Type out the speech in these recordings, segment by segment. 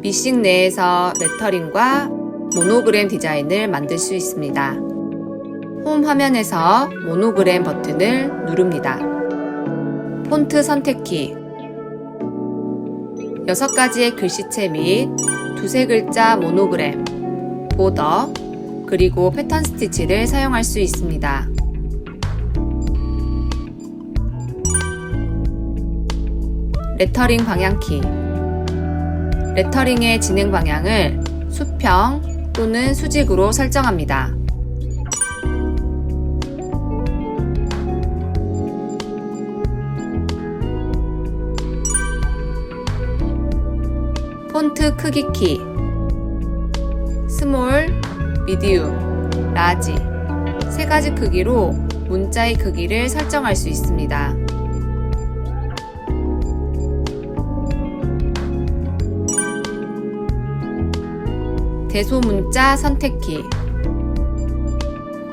믹싱 내에서 레터링과 모노그램 디자인을 만들 수 있습니다. 홈 화면에서 모노그램 버튼을 누릅니다. 폰트 선택키 6가지의 글씨체 및 두세 글자 모노그램, 보더, 그리고 패턴 스티치를 사용할 수 있습니다. 레터링 방향키 레터링의 진행 방향을 수평 또는 수직으로 설정합니다. 폰트 크기 키 스몰, 미디움, 라지 세 가지 크기로 문자의 크기를 설정할 수 있습니다. 대소문자 선택키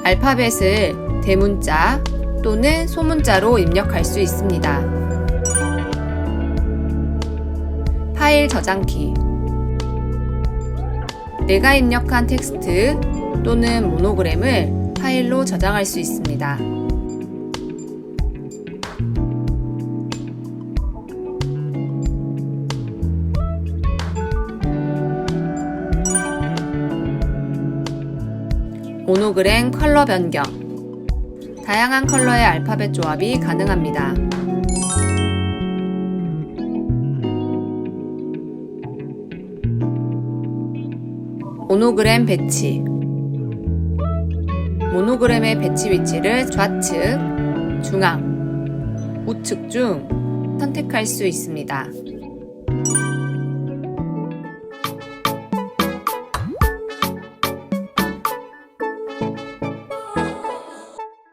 알파벳을 대문자 또는 소문자로 입력할 수 있습니다. 파일 저장키 내가 입력한 텍스트 또는 모노그램을 파일로 저장할 수 있습니다. 모노그램 컬러 변경 다양한 컬러의 알파벳 조합이 가능합니다. 모노그램 배치 모노그램의 배치 위치를 좌측, 중앙, 우측 중 선택할 수 있습니다.